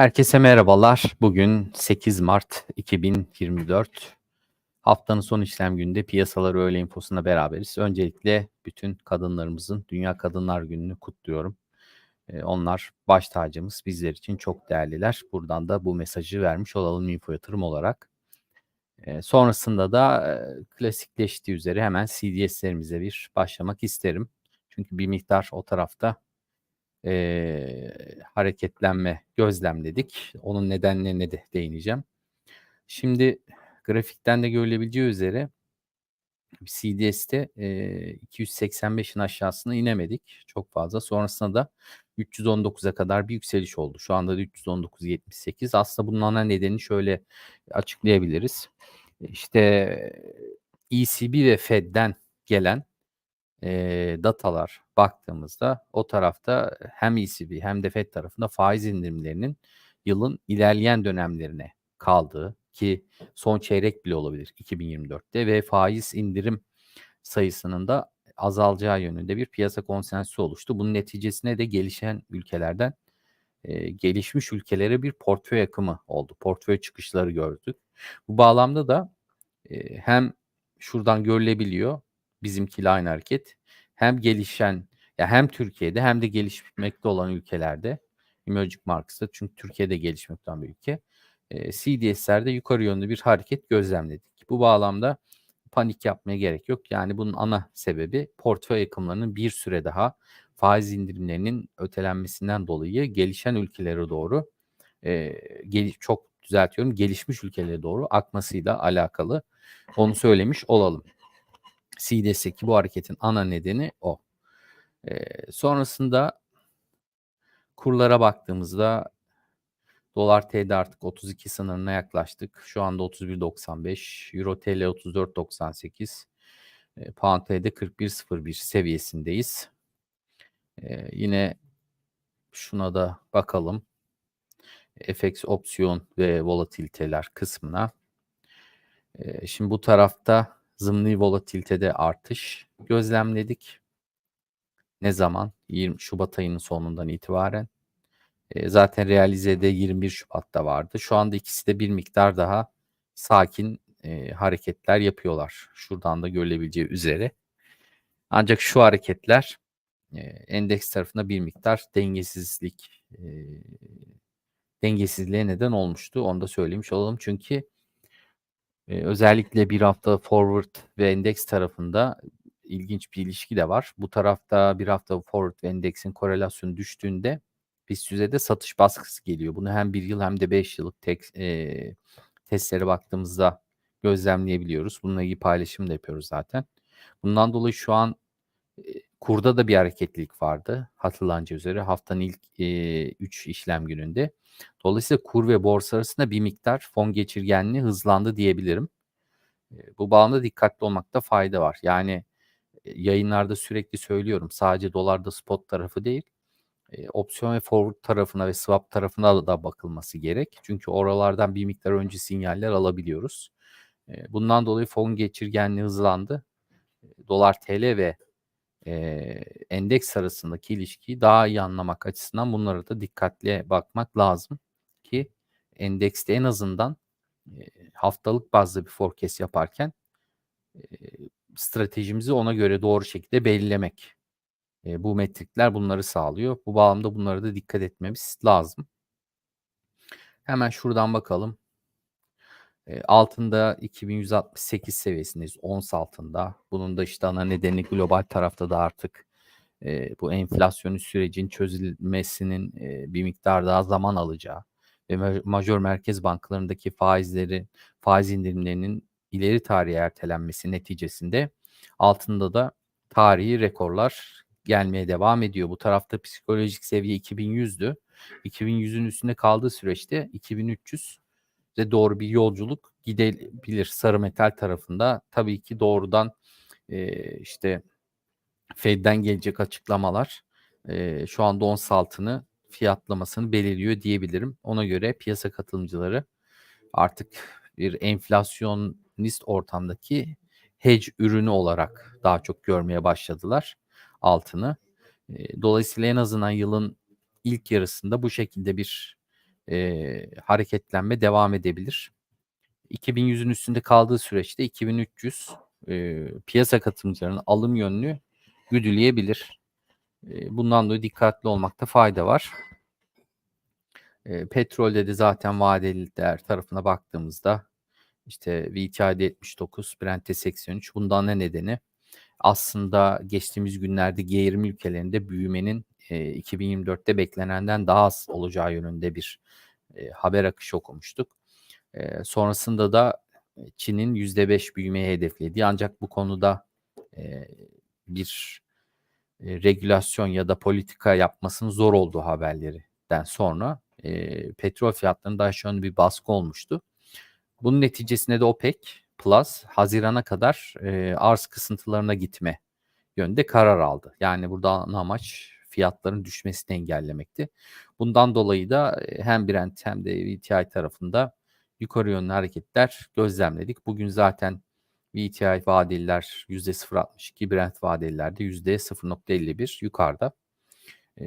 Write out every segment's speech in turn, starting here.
Herkese merhabalar. Bugün 8 Mart 2024. Haftanın son işlem gününde piyasalar öğle infosunda beraberiz. Öncelikle bütün kadınlarımızın Dünya Kadınlar Günü'nü kutluyorum. Ee, onlar baş tacımız, bizler için çok değerliler. Buradan da bu mesajı vermiş olalım info yatırım olarak. Ee, sonrasında da e, klasikleştiği üzere hemen CDS'lerimize bir başlamak isterim. Çünkü bir miktar o tarafta e, hareketlenme gözlemledik. Onun nedenlerine de değineceğim. Şimdi grafikten de görülebileceği üzere CDS'te e, 285'in aşağısına inemedik çok fazla. Sonrasında da 319'a kadar bir yükseliş oldu. Şu anda da 319.78. Aslında bunun ana nedeni şöyle açıklayabiliriz. İşte ECB ve Fed'den gelen e, datalar baktığımızda o tarafta hem ECB hem de FED tarafında faiz indirimlerinin yılın ilerleyen dönemlerine kaldığı ki son çeyrek bile olabilir 2024'te ve faiz indirim sayısının da azalacağı yönünde bir piyasa konsensüsü oluştu. Bunun neticesine de gelişen ülkelerden e, gelişmiş ülkelere bir portföy akımı oldu. Portföy çıkışları gördük. Bu bağlamda da e, hem şuradan görülebiliyor bizimkiyle aynı hareket. Hem gelişen ya hem Türkiye'de hem de gelişmekte olan ülkelerde emerging markets'ta çünkü Türkiye'de gelişmekte olan bir ülke. E, CDS'lerde yukarı yönlü bir hareket gözlemledik. Bu bağlamda panik yapmaya gerek yok. Yani bunun ana sebebi portföy akımlarının bir süre daha faiz indirimlerinin ötelenmesinden dolayı gelişen ülkelere doğru e, gel- çok düzeltiyorum gelişmiş ülkelere doğru akmasıyla alakalı. Onu söylemiş olalım. CDS'deki bu hareketin ana nedeni o. E, sonrasında kurlara baktığımızda dolar TL artık 32 sınırına yaklaştık. Şu anda 31.95, Euro TL 34.98, e, Pound TL'de 41.01 seviyesindeyiz. E, yine şuna da bakalım. FX opsiyon ve volatiliteler kısmına. E, şimdi bu tarafta zımni volatilitede artış gözlemledik. Ne zaman? 20 Şubat ayının sonundan itibaren. E, zaten realizede 21 Şubat'ta vardı. Şu anda ikisi de bir miktar daha sakin e, hareketler yapıyorlar. Şuradan da görülebileceği üzere. Ancak şu hareketler e, endeks tarafında bir miktar dengesizlik e, dengesizliğe neden olmuştu. Onu da söylemiş olalım. Çünkü özellikle bir hafta forward ve endeks tarafında ilginç bir ilişki de var. Bu tarafta bir hafta forward ve endeksin korelasyonu düştüğünde BIST yüzeyde satış baskısı geliyor. Bunu hem bir yıl hem de beş yıllık tek, e, testlere baktığımızda gözlemleyebiliyoruz. Bununla ilgili paylaşım da yapıyoruz zaten. Bundan dolayı şu an kurda da bir hareketlilik vardı. Hatırlanacağı üzere haftanın ilk 3 e, işlem gününde. Dolayısıyla kur ve borsa arasında bir miktar fon geçirgenliği hızlandı diyebilirim. E, bu bağlamda dikkatli olmakta fayda var. Yani yayınlarda sürekli söylüyorum. Sadece dolarda spot tarafı değil. E, opsiyon ve forward tarafına ve swap tarafına da bakılması gerek. Çünkü oralardan bir miktar önce sinyaller alabiliyoruz. E, bundan dolayı fon geçirgenliği hızlandı. Dolar TL ve e, endeks arasındaki ilişkiyi daha iyi anlamak açısından bunlara da dikkatli bakmak lazım ki endekste en azından e, haftalık bazlı bir forecast yaparken e, stratejimizi ona göre doğru şekilde belirlemek. E, bu metrikler bunları sağlıyor. Bu bağlamda bunlara da dikkat etmemiz lazım. Hemen şuradan bakalım. Altında 2168 seviyesindeyiz. Ons altında. Bunun da işte ana nedeni global tarafta da artık e, bu enflasyon sürecin çözülmesinin e, bir miktar daha zaman alacağı ve majör merkez bankalarındaki faizleri, faiz indirimlerinin ileri tarihe ertelenmesi neticesinde altında da tarihi rekorlar gelmeye devam ediyor. Bu tarafta psikolojik seviye 2100'dü. 2100'ün üstünde kaldığı süreçte 2300 de doğru bir yolculuk gidebilir sarı metal tarafında. Tabii ki doğrudan e, işte Fed'den gelecek açıklamalar e, şu anda ons altını fiyatlamasını belirliyor diyebilirim. Ona göre piyasa katılımcıları artık bir enflasyonist ortamdaki hedge ürünü olarak daha çok görmeye başladılar altını. Dolayısıyla en azından yılın ilk yarısında bu şekilde bir e, hareketlenme devam edebilir. 2100'ün üstünde kaldığı süreçte 2300 e, piyasa katılımcılarının alım yönünü güdüleyebilir. E, bundan dolayı dikkatli olmakta fayda var. E, petrolde de zaten vadeli tarafına baktığımızda işte WTI'de 79, Brent'te 83. Bundan ne nedeni? Aslında geçtiğimiz günlerde G20 ülkelerinde büyümenin e, 2024'te beklenenden daha az olacağı yönünde bir e, haber akışı okumuştuk. E, sonrasında da Çin'in %5 büyümeyi hedeflediği ancak bu konuda e, bir e, regülasyon ya da politika yapmasının zor olduğu haberlerinden sonra e, petrol fiyatlarında daha şu bir baskı olmuştu. Bunun neticesinde de OPEC Plus Haziran'a kadar e, arz kısıntılarına gitme yönde karar aldı. Yani burada amaç fiyatların düşmesini engellemekti. Bundan dolayı da hem Brent hem de WTI tarafında yukarı yönlü hareketler gözlemledik. Bugün zaten VTI vadeliler %0.62, Brent vadeliler de %0.51 yukarıda.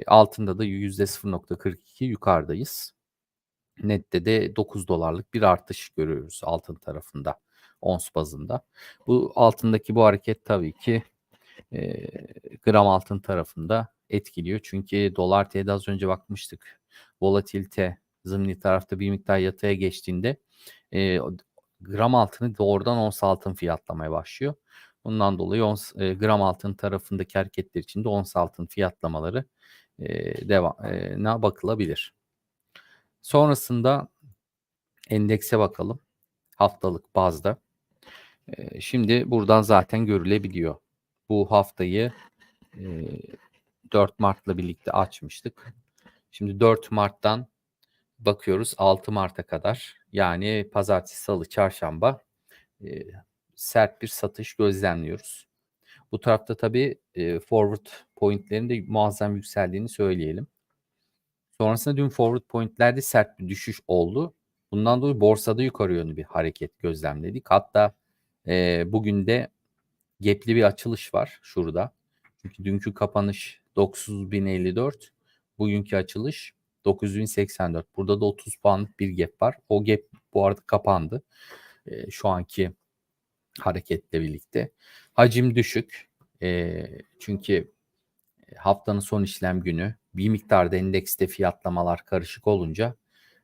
Altında da %0.42 yukarıdayız. Nette de 9 dolarlık bir artış görüyoruz altın tarafında ons bazında. Bu altındaki bu hareket tabii ki e, gram altın tarafında etkiliyor. Çünkü dolar TL'de az önce bakmıştık. Volatilite zımni tarafta bir miktar yataya geçtiğinde e, gram altını doğrudan ons altın fiyatlamaya başlıyor. Bundan dolayı ons, e, gram altın tarafındaki hareketler için de ons altın fiyatlamaları e, devam e, ne bakılabilir. Sonrasında endekse bakalım haftalık bazda. E, şimdi buradan zaten görülebiliyor. Bu haftayı e, 4 Mart'la birlikte açmıştık. Şimdi 4 Mart'tan bakıyoruz 6 Mart'a kadar yani pazartesi, salı, çarşamba e, sert bir satış gözlemliyoruz. Bu tarafta tabii e, forward pointlerin de muazzam yükseldiğini söyleyelim. Sonrasında dün forward pointlerde sert bir düşüş oldu. Bundan dolayı borsada yukarı yönlü bir hareket gözlemledik. Hatta e, bugün de gapli bir açılış var şurada. Çünkü dünkü kapanış 9054, bugünkü açılış 9084. Burada da 30 puanlık bir gap var. O gap bu arada kapandı. E, şu anki hareketle birlikte. Hacim düşük. E, çünkü haftanın son işlem günü bir miktarda endekste fiyatlamalar karışık olunca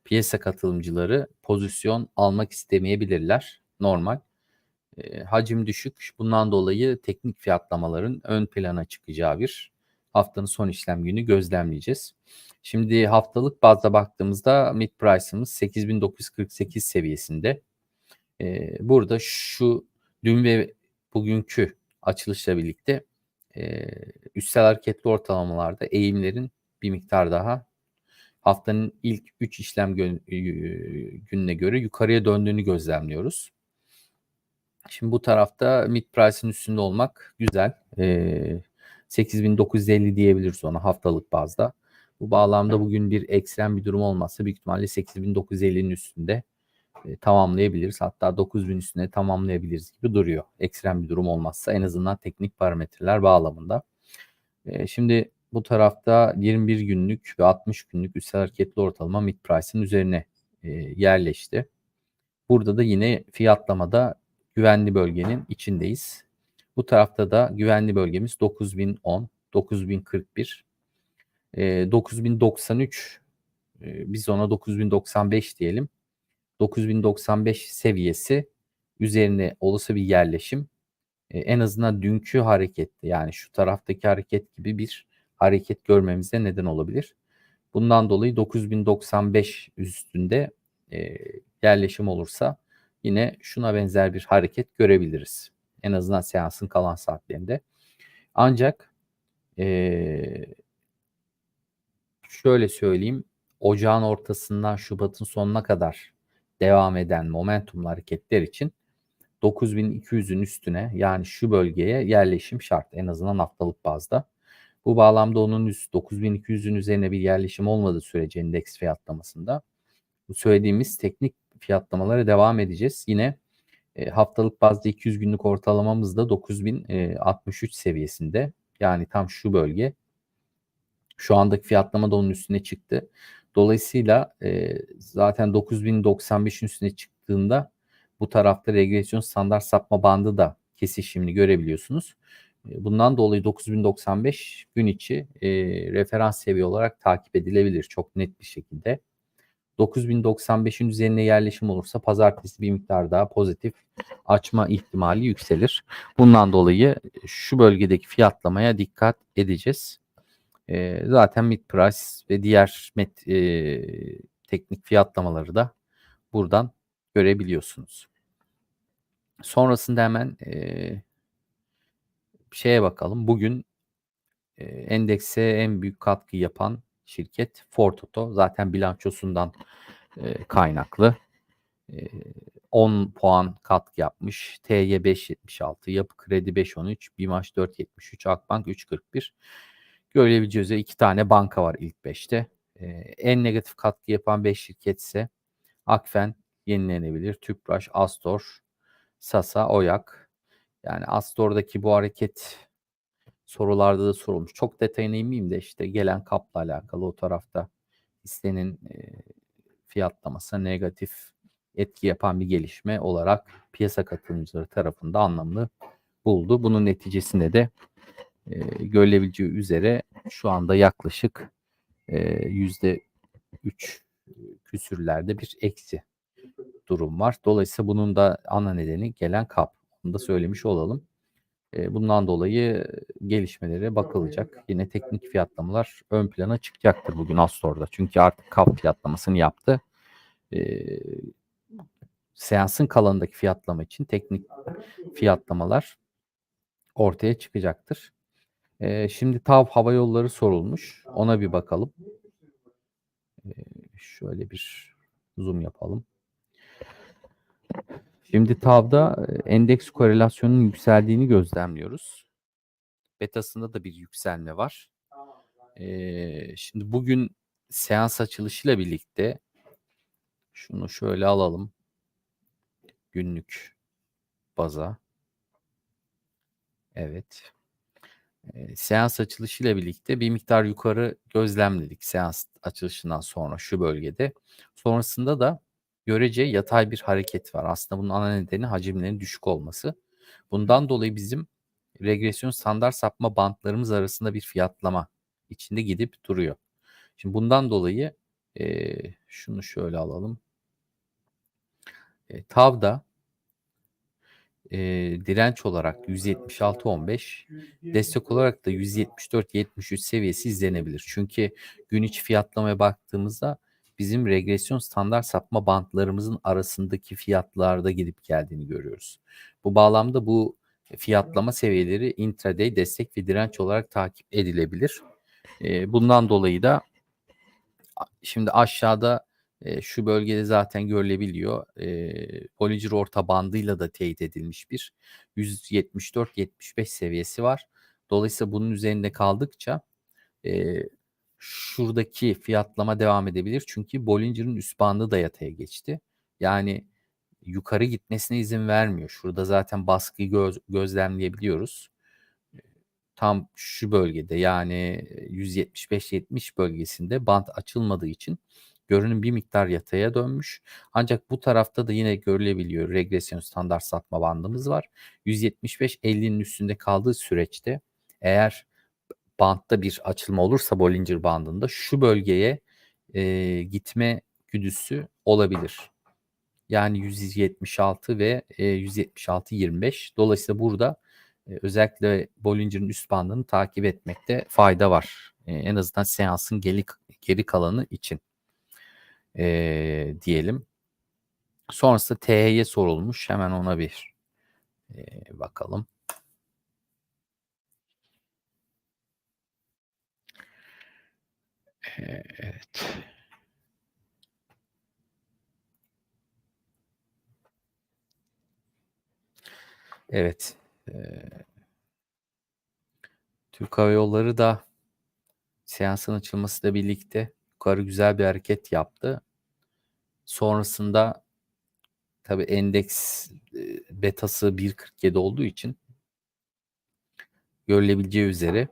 piyasa katılımcıları pozisyon almak istemeyebilirler. Normal. E, hacim düşük. Bundan dolayı teknik fiyatlamaların ön plana çıkacağı bir haftanın son işlem günü gözlemleyeceğiz. Şimdi haftalık bazda baktığımızda mid price'ımız 8948 seviyesinde. Ee, burada şu dün ve bugünkü açılışla birlikte e, üstel hareketli ortalamalarda eğimlerin bir miktar daha haftanın ilk 3 işlem gününe göre yukarıya döndüğünü gözlemliyoruz. Şimdi bu tarafta mid price'ın üstünde olmak güzel. Ee, 8950 diyebiliriz ona haftalık bazda. Bu bağlamda bugün bir ekstrem bir durum olmazsa büyük ihtimalle 8950'nin üstünde e, tamamlayabiliriz. Hatta 9000 üstünde tamamlayabiliriz gibi duruyor. Ekstrem bir durum olmazsa en azından teknik parametreler bağlamında. E, şimdi bu tarafta 21 günlük ve 60 günlük üstel hareketli ortalama mid price'ın üzerine e, yerleşti. Burada da yine fiyatlamada güvenli bölgenin içindeyiz. Bu tarafta da güvenli bölgemiz 9010, 9041, e, 9093 e, biz ona 9095 diyelim. 9095 seviyesi üzerine olası bir yerleşim e, en azından dünkü harekette yani şu taraftaki hareket gibi bir hareket görmemize neden olabilir. Bundan dolayı 9095 üstünde e, yerleşim olursa yine şuna benzer bir hareket görebiliriz. En azından seansın kalan saatlerinde. Ancak ee, şöyle söyleyeyim. Ocağın ortasından Şubat'ın sonuna kadar devam eden momentumlu hareketler için 9200'ün üstüne yani şu bölgeye yerleşim şart en azından haftalık bazda. Bu bağlamda onun üst 9200'ün üzerine bir yerleşim olmadığı sürece endeks fiyatlamasında bu söylediğimiz teknik fiyatlamalara devam edeceğiz. Yine haftalık bazda 200 günlük ortalamamız da 9063 seviyesinde. Yani tam şu bölge. Şu andaki fiyatlama da onun üstüne çıktı. Dolayısıyla e, zaten 9095'in üstüne çıktığında bu tarafta regresyon standart sapma bandı da kesişimini görebiliyorsunuz. Bundan dolayı 9095 gün içi e, referans seviye olarak takip edilebilir çok net bir şekilde. 9095'in üzerine yerleşim olursa pazartesi bir miktar daha pozitif açma ihtimali yükselir. Bundan dolayı şu bölgedeki fiyatlamaya dikkat edeceğiz. E, zaten mid price ve diğer met, e, teknik fiyatlamaları da buradan görebiliyorsunuz. Sonrasında hemen e, şeye bakalım. Bugün e, endekse en büyük katkı yapan şirket Ford Auto. Zaten bilançosundan e, kaynaklı. E, 10 puan katkı yapmış. TY 5.76, Yapı Kredi 5.13, BİMAŞ 4.73, Akbank 3.41. Görebileceğiniz üzere iki tane banka var ilk 5'te. E, en negatif katkı yapan 5 şirket ise Akfen, Yenilenebilir, Tüpraş, Astor, Sasa, Oyak. Yani Astor'daki bu hareket sorularda da sorulmuş. Çok detayına inmeyeyim de işte gelen kapla alakalı o tarafta listenin e, fiyatlaması negatif etki yapan bir gelişme olarak piyasa katılımcıları tarafında anlamlı buldu. Bunun neticesinde de e, görülebileceği üzere şu anda yaklaşık yüzde üç küsürlerde bir eksi durum var. Dolayısıyla bunun da ana nedeni gelen kap. Bunu da söylemiş olalım. Bundan dolayı gelişmelere bakılacak. Yine teknik fiyatlamalar ön plana çıkacaktır bugün Astor'da. Çünkü artık kap fiyatlamasını yaptı. Seansın kalanındaki fiyatlama için teknik fiyatlamalar ortaya çıkacaktır. Şimdi TAV Hava Yolları sorulmuş. Ona bir bakalım. Şöyle bir zoom yapalım. Şimdi TAV'da endeks korelasyonunun yükseldiğini gözlemliyoruz. Betasında da bir yükselme var. Ee, şimdi bugün seans açılışıyla birlikte şunu şöyle alalım. Günlük baza. Evet. Ee, seans açılışıyla birlikte bir miktar yukarı gözlemledik seans açılışından sonra şu bölgede. Sonrasında da görece yatay bir hareket var. Aslında bunun ana nedeni hacimlerin düşük olması. Bundan dolayı bizim regresyon standart sapma bantlarımız arasında bir fiyatlama içinde gidip duruyor. Şimdi bundan dolayı e, şunu şöyle alalım. E, TAV'da e, direnç olarak 176.15 destek olarak da 174.73 seviyesi izlenebilir. Çünkü gün içi fiyatlamaya baktığımızda bizim regresyon standart sapma bantlarımızın arasındaki fiyatlarda gidip geldiğini görüyoruz. Bu bağlamda bu fiyatlama seviyeleri intraday destek ve direnç olarak takip edilebilir. E, bundan dolayı da şimdi aşağıda e, şu bölgede zaten görülebiliyor. E, Bollinger orta bandıyla da teyit edilmiş bir 174-75 seviyesi var. Dolayısıyla bunun üzerinde kaldıkça e, şuradaki fiyatlama devam edebilir. Çünkü Bollinger'ın üst bandı da yataya geçti. Yani yukarı gitmesine izin vermiyor. Şurada zaten baskıyı göz, gözlemleyebiliyoruz. Tam şu bölgede yani 175-70 bölgesinde bant açılmadığı için görünüm bir miktar yataya dönmüş. Ancak bu tarafta da yine görülebiliyor regresyon standart satma bandımız var. 175-50'nin üstünde kaldığı süreçte eğer bantta bir açılma olursa Bollinger bandında şu bölgeye e, gitme güdüsü olabilir. Yani 176 ve e, 176-25. Dolayısıyla burada e, özellikle Bollinger'ın üst bandını takip etmekte fayda var. E, en azından seansın geri, geri kalanı için e, diyelim. Sonrasında TH'ye sorulmuş. Hemen ona bir e, bakalım. Evet. Evet. Ee, Türk Hava Yolları da seansın açılmasıyla birlikte yukarı güzel bir hareket yaptı. Sonrasında tabi endeks betası 1.47 olduğu için görülebileceği üzere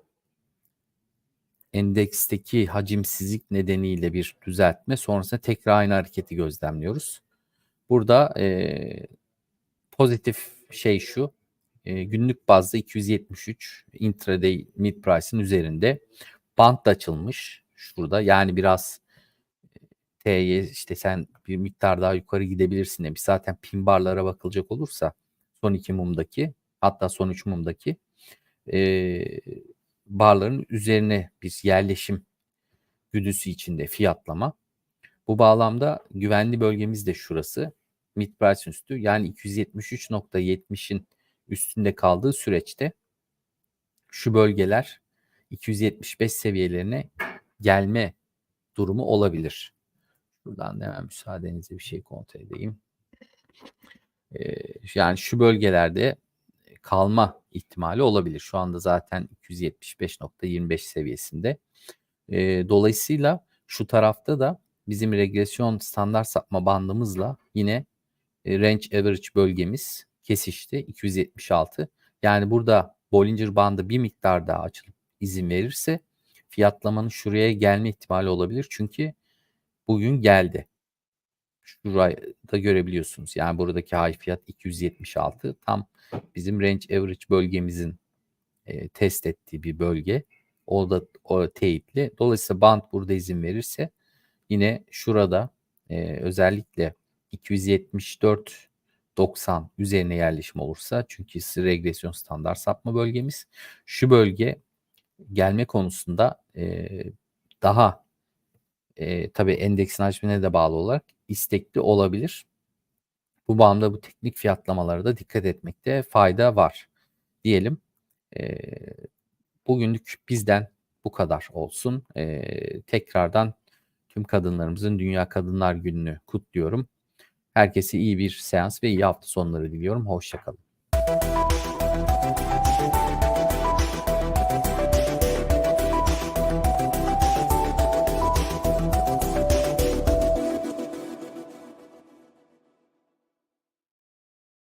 endeksteki hacimsizlik nedeniyle bir düzeltme sonrasında tekrar aynı hareketi gözlemliyoruz. Burada e, pozitif şey şu e, günlük bazda 273 intraday mid price'ın üzerinde bant da açılmış şurada yani biraz T'ye işte sen bir miktar daha yukarı gidebilirsin demiş. Zaten pin barlara bakılacak olursa son iki mumdaki hatta son üç mumdaki e, barların üzerine bir yerleşim güdüsü içinde fiyatlama. Bu bağlamda güvenli bölgemiz de şurası. Mid price üstü yani 273.70'in üstünde kaldığı süreçte şu bölgeler 275 seviyelerine gelme durumu olabilir. Buradan da hemen müsaadenizle bir şey kontrol edeyim. Ee, yani şu bölgelerde kalma ihtimali olabilir. Şu anda zaten 275.25 seviyesinde. Ee, dolayısıyla şu tarafta da bizim regresyon standart sapma bandımızla yine e, range average bölgemiz kesişti 276. Yani burada Bollinger bandı bir miktar daha açılıp izin verirse fiyatlamanın şuraya gelme ihtimali olabilir. Çünkü bugün geldi. Şurayı da görebiliyorsunuz. Yani buradaki high fiyat 276. Tam bizim range average bölgemizin e, test ettiği bir bölge. O da o teyitli. Dolayısıyla band burada izin verirse yine şurada e, özellikle 274 90 üzerine yerleşim olursa çünkü regresyon standart sapma bölgemiz şu bölge gelme konusunda e, daha e, tabii endeksin hacmine de bağlı olarak istekli olabilir. Bu bağlamda bu teknik fiyatlamalara da dikkat etmekte fayda var diyelim. E, bugünlük bizden bu kadar olsun. E, tekrardan tüm kadınlarımızın Dünya Kadınlar Günü'nü kutluyorum. Herkese iyi bir seans ve iyi hafta sonları diliyorum. Hoşçakalın.